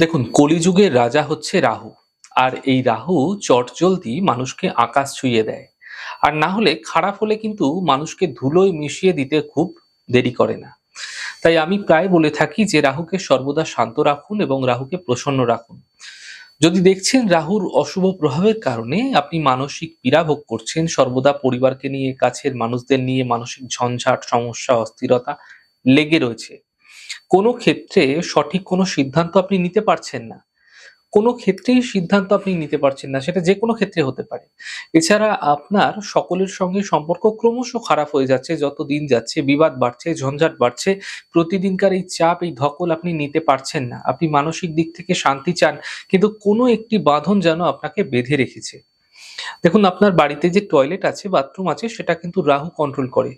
দেখুন, কলিযুগের রাজা হচ্ছে রাহু, আর এই রাহু চটজলদি মানুষকে আকাশ ছুঁয়ে দেয়। আর না হলে খারাপ হলে কিন্তু মানুষকে ধুলোয় মিশিয়ে দিতে খুব দেরি করে না। তাই আমি প্রায় বলে থাকি যে রাহুকে সর্বদা শান্ত রাখুন এবং রাহুকে প্রসন্ন রাখুন। যদি দেখছেন রাহুর অশুভ প্রভাবের কারণে আপনি মানসিক পীড়া ভোগ করছেন, সর্বদা পরিবারকে নিয়ে, কাছের মানুষদের নিয়ে মানসিক ঝঞ্ঝাট, সমস্যা, অস্থিরতা লেগে রয়েছে কোনো ক্ষেত্রে সঠিক কোনো সিদ্ধান্ত আপনি নিতে পারছেন না। কোনো ক্ষেত্রেই সিদ্ধান্ত আপনি নিতে পারছেন না, সেটা যে কোনো ক্ষেত্রে হতে পারে। এছাড়া আপনার সকলের সঙ্গে সম্পর্ক ক্রমশ খারাপ হয়ে যাচ্ছে, যত দিন যাচ্ছে, বিবাদ বাড়ছে, ঝঞ্ঝাট বাড়ছে, প্রতিদিনকার এই চাপ, এই ধকল আপনি নিতে পারছেন না। আপনি মানসিক দিক থেকে শান্তি চান, কিন্তু কোনো একটি বাঁধন যেন আপনাকে বেঁধে রেখেছে। দেখুন, আপনার বাড়িতে যে টয়লেট আছে বাথরুম আছে, সেটা কিন্তু রাহু কন্ট্রোল করে।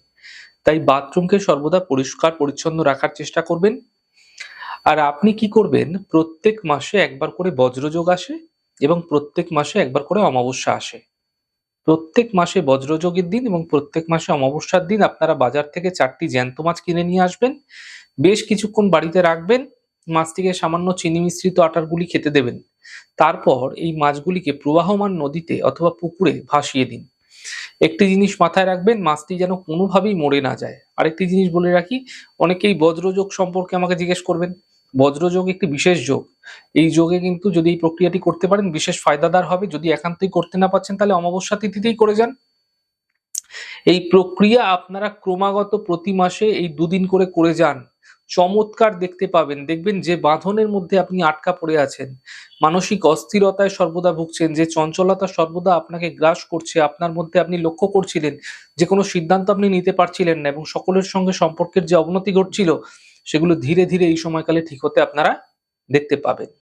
তাই বাথরুমকে সর্বদা পরিষ্কার, পরিচ্ছন্ন রাখার চেষ্টা করবেন। আর আপনি কি করবেন, প্রত্যেক মাসে একবার করে বজ্রযোগ আসে এবং প্রত্যেক মাসে একবার করে অমাবস্যা আসে। প্রত্যেক মাসে বজ্রযোগের দিন এবং প্রত্যেক মাসে অমাবস্যার দিন আপনারা বাজার থেকে চারটি জ্যান্ত মাছ কিনে নিয়ে আসবেন। বেশ কিছুক্ষণ বাড়িতে রাখবেন, মাছটিকে সামান্য চিনি মিশ্রিত আটার গুলি খেতে দেবেন। তারপর এই মাছগুলিকে প্রবাহমান নদীতে অথবা পুকুরে ভাসিয়ে দিন। একটি জিনিস মাথায় রাখবেন, মাছটি যেন কোনোভাবেই মরে না যায়। আরেকটি জিনিস বলে রাখি, অনেকেই বজ্রযোগ সম্পর্কে আমাকে জিজ্ঞেস করবেন। বজ্রযোগ একটি বিশেষ যোগ। এই যোগে কিন্তু যদি এই প্রক্রিয়াটি করতে পারেন, বিশেষ ফায়দাদার হবে। যদি একান্তই করতে না পারছেন, তাহলে অমাবস্যা তিথিতেই করে যান। এই প্রক্রিয়া আপনারা ক্রমাগত প্রতি মাসে এই দুদিন করে করে যান। চমৎকার দেখতে পাবেন। দেখবেন যে বাঁধনের মধ্যে আপনি আটকা পড়ে আছেন। মানসিক অস্থিরতায় সর্বদা ভুগছেন, যে চঞ্চলতা সর্বদা আপনাকে গ্রাস করছে, আপনার মধ্যে আপনি লক্ষ্য করছিলেন যে কোনো সিদ্ধান্ত আপনি নিতে পারছিলেন না এবং সকলের সঙ্গে সম্পর্কের যে অবনতি ঘটছিল, সেগুলো ধীরে ধীরে এই সময়কালে ঠিক হতে আপনারা দেখতে পাবেন।